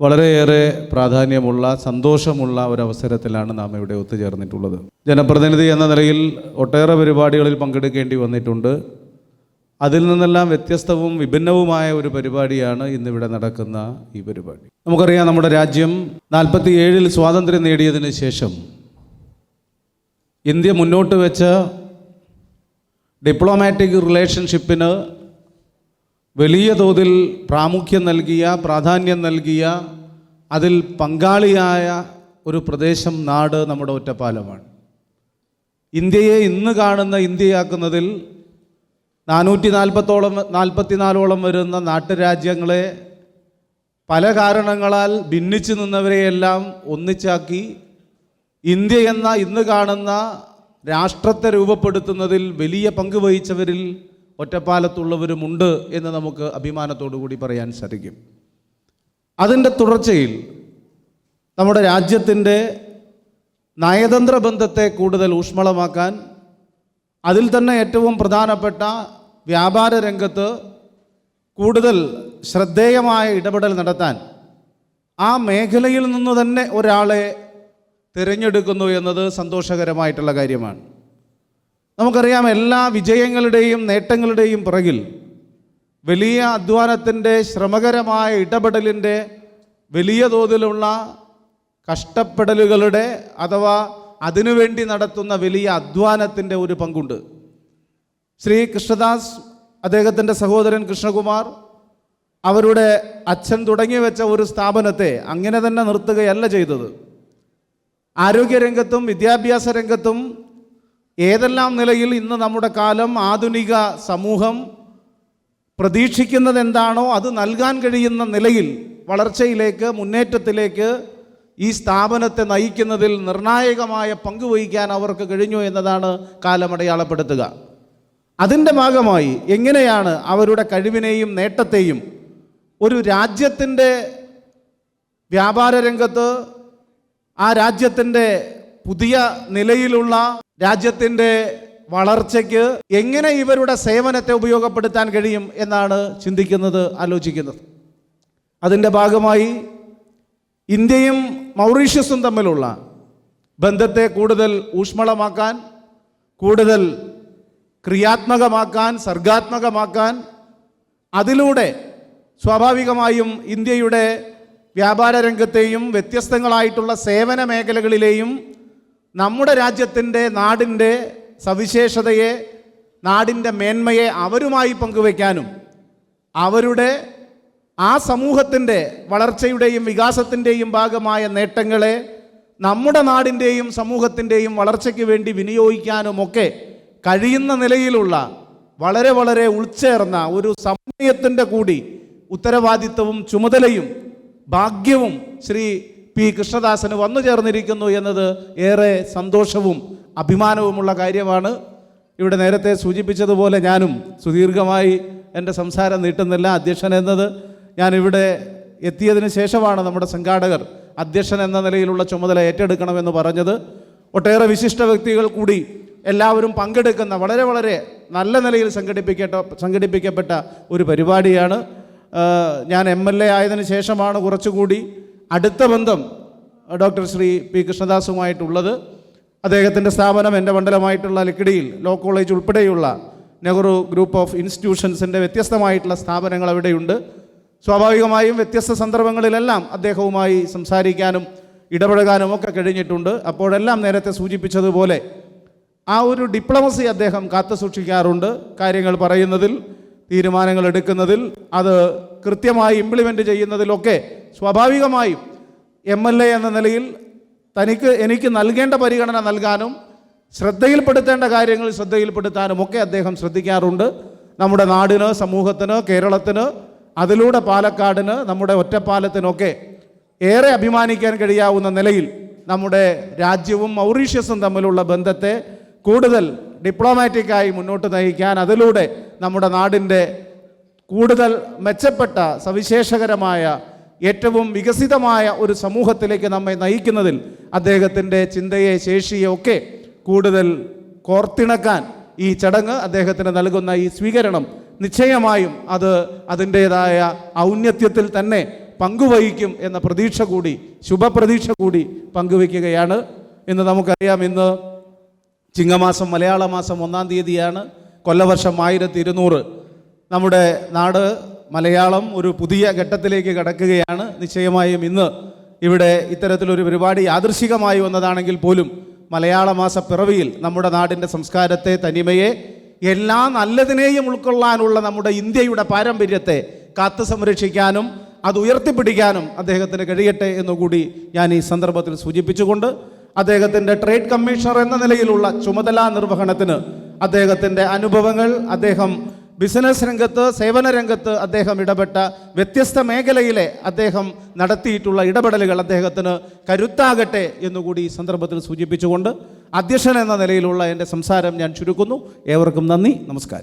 വളരെയേറെ പ്രാധാന്യമുള്ള സന്തോഷമുള്ള ഒരവസരത്തിലാണ് നാം ഇവിടെ ഒത്തുചേർന്നിട്ടുള്ളത്. ജനപ്രതിനിധി എന്ന നിലയിൽ ഒട്ടേറെ പരിപാടികളിൽ പങ്കെടുക്കേണ്ടി വന്നിട്ടുണ്ട്. അതിൽ നിന്നെല്ലാം വ്യത്യസ്തവും വിഭിന്നവുമായ ഒരു പരിപാടിയാണ് ഇന്നിവിടെ നടക്കുന്ന ഈ പരിപാടി. നമുക്കറിയാം നമ്മുടെ രാജ്യം നാൽപ്പത്തി ഏഴിൽ സ്വാതന്ത്ര്യം നേടിയതിന് ശേഷം ഇന്ത്യ മുന്നോട്ട് വെച്ച ഡിപ്ലോമാറ്റിക് റിലേഷൻഷിപ്പിന് വലിയ തോതിൽ പ്രാമുഖ്യം നൽകിയ പ്രാധാന്യം നൽകിയ അതിൽ പങ്കാളിയായ ഒരു പ്രദേശം നാട് നമ്മുടെ ഒറ്റപ്പാലമാണ്. ഇന്ത്യയെ ഇന്ന് കാണുന്ന ഇന്ത്യയാക്കുന്നതിൽ നാനൂറ്റി നാൽപ്പത്തോളം നാൽപ്പത്തിനാലോളം വരുന്ന നാട്ടുരാജ്യങ്ങളെ പല കാരണങ്ങളാൽ ഭിന്നിച്ചു നിന്നവരെയെല്ലാം ഒന്നിച്ചാക്കി ഇന്ത്യ എന്ന ഇന്ന് കാണുന്ന രാഷ്ട്രത്തെ രൂപപ്പെടുത്തുന്നതിൽ വലിയ പങ്ക് വഹിച്ചവരിൽ ഒറ്റപ്പാലത്തുള്ളവരുമുണ്ട് എന്ന് നമുക്ക് അഭിമാനത്തോടു കൂടി പറയാൻ സാധിക്കും. അതിന്റെ തുടർച്ചയിൽ നമ്മുടെ രാജ്യത്തിന്റെ നയതന്ത്ര ബന്ധത്തെ കൂടുതൽ ഊഷ്മളമാക്കാൻ അതിൽ തന്നെ ഏറ്റവും പ്രധാനപ്പെട്ട വ്യാപാര രംഗത്ത് കൂടുതൽ ശ്രദ്ധേയമായ ഇടപെടൽ നടത്താൻ ആ മേഖലയിൽ നിന്ന് തന്നെ ഒരാളെ തിരഞ്ഞെടുക്കുന്നു എന്നത് സന്തോഷകരമായിട്ടുള്ള കാര്യമാണ്. നമുക്കറിയാം എല്ലാ വിജയങ്ങളുടെയും നേട്ടങ്ങളുടെയും പുറകിൽ വലിയ അധ്വാനത്തിന്റെ ശ്രമകരമായ ഇടപെടലിന്റെ വലിയ തോതിലുള്ള കഷ്ടപ്പെടലുകളുടെ അഥവാ അതിനുവേണ്ടി നടത്തുന്ന വലിയ അധ്വാനത്തിന്റെ ഒരു പങ്കുണ്ട്. ശ്രീ കൃഷ്ണദാസ് അദ്ദേഹത്തിന്റെ സഹോദരൻ കൃഷ്ണകുമാർ അവരുടെ അച്ഛൻ തുടങ്ങി വെച്ച ഒരു സ്ഥാപനത്തെ അങ്ങനെ തന്നെ നിർത്തുകയല്ല ചെയ്തത്. ആരോഗ്യരംഗത്തും വിദ്യാഭ്യാസ രംഗത്തും ഏതെല്ലാം നിലയിൽ ഇന്ന് നമ്മുടെ കാലം ആധുനിക സമൂഹം പ്രതീക്ഷിക്കുന്നത് എന്താണോ അത് നൽകാൻ കഴിയുന്ന നിലയിൽ വളർച്ചയിലേക്ക് മുന്നേറ്റത്തിലേക്ക് ഈ സ്ഥാപനത്തെ നയിക്കുന്നതിൽ നിർണായകമായ പങ്ക് വഹിക്കാൻ അവർക്ക് കഴിഞ്ഞു എന്നതാണ് കാലമടയാളപ്പെടുത്തുക അതിന്റെ ഭാഗമായി എങ്ങനെയാണ് അവരുടെ കഴിവിനെയും നേട്ടത്തെയും ഒരു രാജ്യത്തിന്റെ വ്യാപാര രംഗത്ത് ആ രാജ്യത്തിന്റെ പുതിയ നിലയിലുള്ള രാജ്യത്തിന്റെ വളർച്ചയ്ക്ക് എങ്ങനെ ഇവരുടെ സേവനത്തെ ഉപയോഗപ്പെടുത്താൻ കഴിയും എന്നാണ് ചിന്തിക്കുന്നത് ആലോചിക്കുന്നത്. അതിന്റെ ഭാഗമായി ഇന്ത്യയും മൗറീഷ്യസും തമ്മിലുള്ള ബന്ധത്തെ കൂടുതൽ ഊഷ്മളമാക്കാൻ കൂടുതൽ ക്രിയാത്മകമാക്കാൻ സർഗാത്മകമാക്കാൻ അതിലൂടെ സ്വാഭാവികമായും ഇന്ത്യയുടെ വ്യാപാര രംഗത്തെയും വ്യത്യസ്തങ്ങളായിട്ടുള്ള സേവന മേഖലകളിലെയും നമ്മുടെ രാജ്യത്തിന്റെ നാടിന്റെ സവിശേഷതയെ നാടിന്റെ മേന്മയെ അവരുമായി പങ്കുവയ്ക്കാനും അവരുടെ ആ സമൂഹത്തിന്റെ വളർച്ചയുടെയും വികാസത്തിന്റെയും ഭാഗമായ നേട്ടങ്ങളെ നമ്മുടെ നാടിന്റെയും സമൂഹത്തിന്റെയും വളർച്ചയ്ക്ക് വേണ്ടി വിനിയോഗിക്കാനുമൊക്കെ കഴിയുന്ന നിലയിലുള്ള വളരെ വളരെ ഉൾച്ചേർന്ന ഒരു സമയത്തിന്റെ കൂടി ഉത്തരവാദിത്വവും ചുമതലയും ഭാഗ്യവും ശ്രീ പി കൃഷ്ണദാസന് വന്നു ചേർന്നിരിക്കുന്നു എന്നത് ഏറെ സന്തോഷവും അഭിമാനവുമുള്ള കാര്യമാണ്. ഇവിടെ നേരത്തെ സൂചിപ്പിച്ചതുപോലെ ഞാനും സുദീർഘമായി എന്റെ സംസാരം നീട്ടുന്നില്ല അധ്യക്ഷൻ എന്നത്. ഞാനിവിടെ എത്തിയതിന് ശേഷമാണ് നമ്മുടെ സംഘാടകർ അധ്യക്ഷൻ എന്ന നിലയിലുള്ള ചുമതല ഏറ്റെടുക്കണമെന്ന് പറഞ്ഞത്. ഒട്ടേറെ വിശിഷ്ട വ്യക്തികൾ കൂടി എല്ലാവരും പങ്കെടുക്കുന്ന വളരെ വളരെ നല്ല നിലയിൽ സംഘടിപ്പിക്കട്ട സംഘടിപ്പിക്കപ്പെട്ട ഒരു പരിപാടിയാണ്. ഞാൻ എം എൽ എ ആയതിനു ശേഷമാണ് കുറച്ചുകൂടി അടുത്ത ബന്ധം ഡോക്ടർ ശ്രീ പി. കൃഷ്ണദാസുമായിട്ടുള്ളത്. അദ്ദേഹത്തിന്റെ സ്ഥാപനം എന്റെ മണ്ഡലമായിട്ടുള്ള ലക്കിടിയിൽ ലോ കോളേജ് ഉൾപ്പെടെയുള്ള നെഹ്റു ഗ്രൂപ്പ് ഓഫ് ഇൻസ്റ്റിറ്റ്യൂഷൻസിന്റെ വ്യത്യസ്തമായിട്ടുള്ള സ്ഥാപനങ്ങൾ അവിടെയുണ്ട്. സ്വാഭാവികമായും വ്യത്യസ്ത സന്ദർഭങ്ങളിലെല്ലാം അദ്ദേഹവുമായി സംസാരിക്കാനും ഇടപഴകാനും ഒക്കെ കഴിഞ്ഞിട്ടുണ്ട്. അപ്പോഴെല്ലാം നേരത്തെ സൂചിപ്പിച്ചതുപോലെ ആ ഒരു ഡിപ്ലോമസി അദ്ദേഹം കാത്തു സൂക്ഷിക്കാറുണ്ട് കാര്യങ്ങൾ പറയുന്നതിൽ തീരുമാനങ്ങൾ എടുക്കുന്നതിൽ അത് കൃത്യമായി ഇംപ്ലിമെന്റ് ചെയ്യുന്നതിലൊക്കെ സ്വാഭാവികമായും എം എൽ എ എന്ന നിലയിൽ തനിക്ക് എനിക്ക് നൽകേണ്ട പരിഗണന നൽകാനും ശ്രദ്ധയിൽപ്പെടുത്തേണ്ട കാര്യങ്ങൾ ശ്രദ്ധയിൽപ്പെടുത്താനും ഒക്കെ അദ്ദേഹം ശ്രദ്ധിക്കാറുണ്ട്. നമ്മുടെ നാടിന് സമൂഹത്തിന് കേരളത്തിന് അതിലൂടെ പാലക്കാടിന് നമ്മുടെ ഒറ്റപ്പാലത്തിനൊക്കെ ഏറെ അഭിമാനിക്കാൻ കഴിയാവുന്ന നിലയിൽ നമ്മുടെ രാജ്യവും മൗറീഷ്യസും തമ്മിലുള്ള ബന്ധത്തെ കൂടുതൽ ഡിപ്ലോമാറ്റിക്കായി മുന്നോട്ട് നയിക്കാൻ അതിലൂടെ നമ്മുടെ നാടിന്റെ കൂടുതൽ മെച്ചപ്പെട്ട സവിശേഷകരമായ ഏറ്റവും വികസിതമായ ഒരു സമൂഹത്തിലേക്ക് നമ്മെ നയിക്കുന്നതിൽ അദ്ദേഹത്തിന്റെ ചിന്തയെ ശേഷിയെ ഒക്കെ കൂടുതൽ കോർത്തിണക്കാൻ ഈ ചടങ്ങ് അദ്ദേഹത്തിന് നൽകുന്ന ഈ സ്വീകരണം നിശ്ചയമായും അത് അതിന്റേതായ ഔന്നത്യത്തിൽ തന്നെ പങ്കുവഹിക്കും എന്ന പ്രതീക്ഷ കൂടി ശുഭപ്രതീക്ഷ കൂടി പങ്കുവയ്ക്കുകയാണ്. ഇന്ന് നമുക്കറിയാം ഇന്ന് ചിങ്ങമാസം മലയാള മാസം ഒന്നാം തീയതിയാണ്. കൊല്ലവർഷം ആയിരത്തി ഇരുന്നൂറ് നമ്മുടെ നാട് മലയാളം ഒരു പുതിയ ഘട്ടത്തിലേക്ക് കടക്കുകയാണ്. നിശ്ചയമായും ഇന്ന് ഇവിടെ ഇത്തരത്തിലൊരു പരിപാടി യാദൃശികമായി വന്നതാണെങ്കിൽ പോലും മലയാള മാസ പിറവിയിൽ നമ്മുടെ നാടിന്റെ സംസ്കാരത്തെ തനിമയെ എല്ലാ നല്ലതിനെയും ഉൾക്കൊള്ളാനുള്ള നമ്മുടെ ഇന്ത്യയുടെ പാരമ്പര്യത്തെ കാത്തു സംരക്ഷിക്കാനും അത് ഉയർത്തിപ്പിടിക്കാനും അദ്ദേഹത്തിന് കഴിയട്ടെ എന്നുകൂടി ഞാൻ ഈ സന്ദർഭത്തിൽ സൂചിപ്പിച്ചുകൊണ്ട് അദ്ദേഹത്തിന്റെ ട്രേഡ് കമ്മീഷണർ എന്ന നിലയിലുള്ള ചുമതലാ നിർവഹണത്തിന് അദ്ദേഹത്തിന്റെ അനുഭവങ്ങൾ അദ്ദേഹം ബിസിനസ് രംഗത്ത് സേവന രംഗത്ത് അദ്ദേഹം ഇടപെട്ട വ്യത്യസ്ത മേഖലയിലെ അദ്ദേഹം നടത്തിയിട്ടുള്ള ഇടപെടലുകൾ അദ്ദേഹത്തിന് കരുത്താകട്ടെ എന്നുകൂടി ഈ സന്ദർഭത്തിൽ സൂചിപ്പിച്ചുകൊണ്ട് അധ്യക്ഷൻ എന്ന നിലയിലുള്ള എന്റെ സംസാരം ഞാൻ ചുരുക്കുന്നു. ഏവർക്കും നന്ദി. നമസ്കാരം.